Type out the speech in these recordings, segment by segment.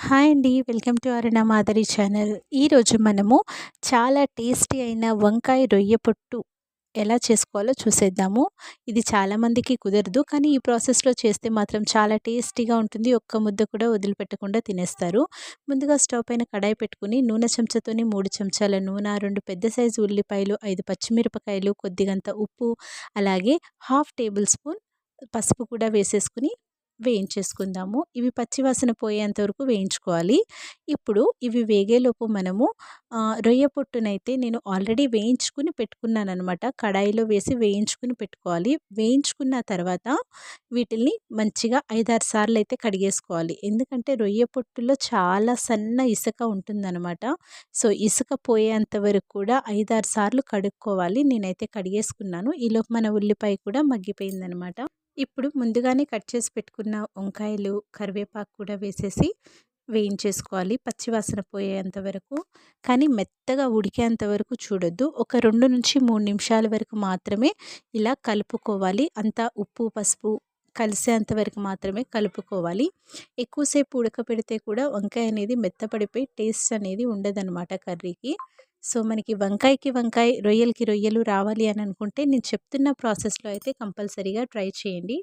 Hi అండి. Welcome to Aruna Madhuri channel. ఈరోజు మనము చాలా టేస్టీ అయిన వంకాయ రొయ్య పొట్టు ఎలా చేసుకోవాలో చూసేద్దాము. ఇది చాలామందికి కుదరదు కానీ ఈ ప్రాసెస్లో చేస్తే మాత్రం చాలా టేస్టీగా ఉంటుంది. ఒక్క ముద్ద కూడా వదిలిపెట్టకుండా తినేస్తారు. ముందుగా స్టవ్ పైన కడాయి పెట్టుకుని నూనె చెంచాతోని మూడు చెంచాల నూనె రెండు పెద్ద సైజు ఉల్లిపాయలు ఐదు పచ్చిమిరపకాయలు కొద్దిగంత ఉప్పు అలాగే హాఫ్ టేబుల్ స్పూన్ పసుపు కూడా వేసేసుకుని వేయించేసుకుందాము. ఇవి పచ్చివాసన పోయేంత వరకు వేయించుకోవాలి. ఇప్పుడు ఇవి వేగేలోపు మనము రొయ్య పొట్టునైతే నేను ఆల్రెడీ వేయించుకుని పెట్టుకున్నాను అనమాట కడాయిలో వేసి వేయించుకుని పెట్టుకోవాలి. వేయించుకున్న తర్వాత వీటిని మంచిగా ఐదారు సార్లు అయితే కడిగేసుకోవాలి. ఎందుకంటే రొయ్య పొట్టులో చాలా సన్న ఇసుక ఉంటుందన్నమాట. సో ఇసుక పోయేంత వరకు కూడా ఐదారు సార్లు కడుక్కోవాలి. నేనైతే కడిగేసుకున్నాను. ఈలోపు మన ఉల్లిపాయ కూడా మగ్గిపోయిందనమాట ఇప్పుడు ముందుగానే కట్ చేసి పెట్టుకున్న వంకాయలు కరివేపాకు కూడా వేసేసి వేయించేసుకోవాలి. పచ్చివాసన పోయేంత వరకు. కానీ మెత్తగా ఉడికేంత వరకు చూడొద్దు. ఒక రెండు నుంచి మూడు నిమిషాల వరకు మాత్రమే ఇలా కలుపుకోవాలి. అంతా ఉప్పు పసుపు కలిసేంత వరకు మాత్రమే కలుపుకోవాలి. ఎక్కువసేపు ఉడకపెడితే కూడా వంకాయ అనేది మెత్తపడిపోయి టేస్ట్ అనేది ఉండదన్నమాట కర్రీకి. సో మనకి వంకాయకి వంకాయ రొయ్యలకి రొయ్యలు రావాలి అని అనుకుంటే నేను చెప్తున్న ప్రాసెస్లో అయితే కంపల్సరీగా ట్రై చేయండి.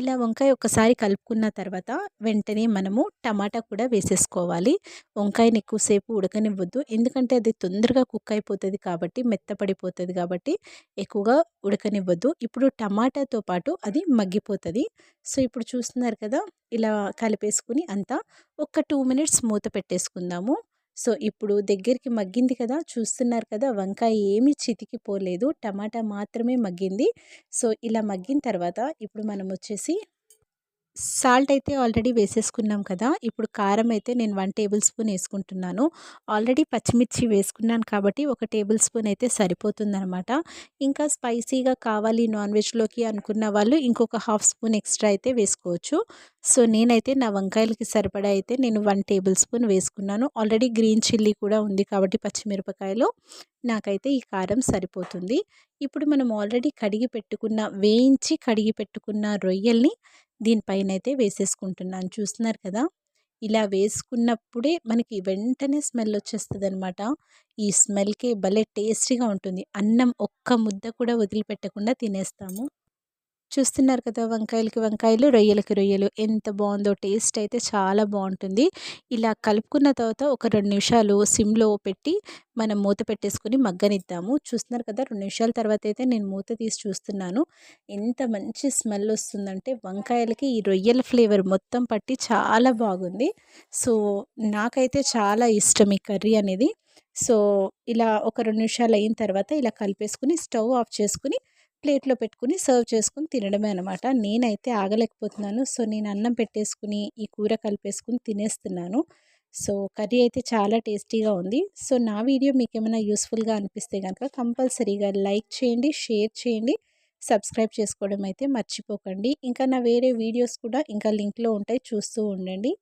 ఇలా వంకాయ ఒకసారి కలుపుకున్న తర్వాత వెంటనే మనము టమాటా కూడా వేసేసుకోవాలి. వంకాయని ఎక్కువసేపు ఉడకనివ్వద్దు. ఎందుకంటే అది తొందరగా కుక్ అయిపోతుంది కాబట్టి మెత్తపడిపోతుంది కాబట్టి ఎక్కువగా ఉడకనివ్వద్దు. ఇప్పుడు టమాటాతో పాటు అది మగ్గిపోతుంది. సో ఇప్పుడు చూస్తున్నారు కదా ఇలా కలిపేసుకుని అంతా ఒక టూ మినిట్స్ మూత పెట్టేసుకుందాము. సో ఇప్పుడు దగ్గరికి మగ్గింది కదా చూస్తున్నారు కదా వంకాయ ఏమీ చితికిపోలేదు టమాటా మాత్రమే మగ్గింది. సో ఇలా మగ్గిన తర్వాత ఇప్పుడు మనం వచ్చేసి సాల్ట్ అయితే ఆల్రెడీ వేసేసుకున్నాం కదా ఇప్పుడు కారం అయితే నేను వన్ టేబుల్ స్పూన్ వేసుకుంటున్నాను. ఆల్రెడీ పచ్చిమిర్చి వేసుకున్నాను కాబట్టి ఒక టేబుల్ స్పూన్ అయితే సరిపోతుందనమాట ఇంకా స్పైసీగా కావాలి నాన్ వెజ్లోకి అనుకున్న వాళ్ళు ఇంకొక హాఫ్ స్పూన్ ఎక్స్ట్రా అయితే వేసుకోవచ్చు. సో నేనైతే నా వంకాయలకి సరిపడా అయితే నేను వన్ టేబుల్ స్పూన్ వేసుకున్నాను. ఆల్రెడీ గ్రీన్ చిల్లీ కూడా ఉంది కాబట్టి పచ్చిమిరపకాయలు. నాకైతే ఈ కారం సరిపోతుంది. ఇప్పుడు మనం ఆల్రెడీ కడిగి పెట్టుకున్న వేయించి కడిగి పెట్టుకున్న రొయ్యల్ని దీనిపైన అయితే వేసేసుకుంటున్నాను. చూస్తున్నారు కదా? ఇలా వేసుకున్నప్పుడే మనకి వెంటనే స్మెల్ వచ్చేస్తుంది అనమాట ఈ స్మెల్కే భలే టేస్టీగా ఉంటుంది. అన్నం ఒక్క ముద్ద కూడా వదిలిపెట్టకుండా తినేస్తాము. చూస్తున్నారు కదా! వంకాయలకి వంకాయలు రొయ్యలకి రొయ్యలు. ఎంత బాగుందో! టేస్ట్ అయితే చాలా బాగుంటుంది. ఇలా కలుపుకున్న తర్వాత ఒక రెండు నిమిషాలు సిమ్లో పెట్టి మనం మూత పెట్టేసుకుని మగ్గనిద్దాము. చూస్తున్నారు కదా! రెండు నిమిషాల తర్వాత అయితే నేను మూత తీసి చూస్తున్నాను. ఎంత మంచి స్మెల్ వస్తుందంటే వంకాయలకి ఈ రొయ్యల ఫ్లేవర్ మొత్తం పట్టి చాలా బాగుంది. సో నాకైతే చాలా ఇష్టం ఈ కర్రీ అనేది. సో ఇలా ఒక రెండు నిమిషాలు అయిన తర్వాత ఇలా కలిపేసుకుని స్టవ్ ఆఫ్ చేసుకుని ప్లేట్లో పెట్టుకుని సర్వ్ చేసుకుని తినడమే అనమాట నేనైతే ఆగలేకపోతున్నాను. సో నేను అన్నం పెట్టేసుకుని ఈ కూర కలిపేసుకుని తినేస్తున్నాను. సో కర్రీ అయితే చాలా టేస్టీగా ఉంది. సో నా వీడియో మీకు ఏమైనా యూస్ఫుల్గా అనిపిస్తే కనుక కంపల్సరీగా లైక్ చేయండి షేర్ చేయండి సబ్స్క్రైబ్ చేసుకోవడం అయితే మర్చిపోకండి. ఇంకా నా వేరే వీడియోస్ కూడా ఇంకా లింక్లో ఉంటాయి. చూస్తూ ఉండండి.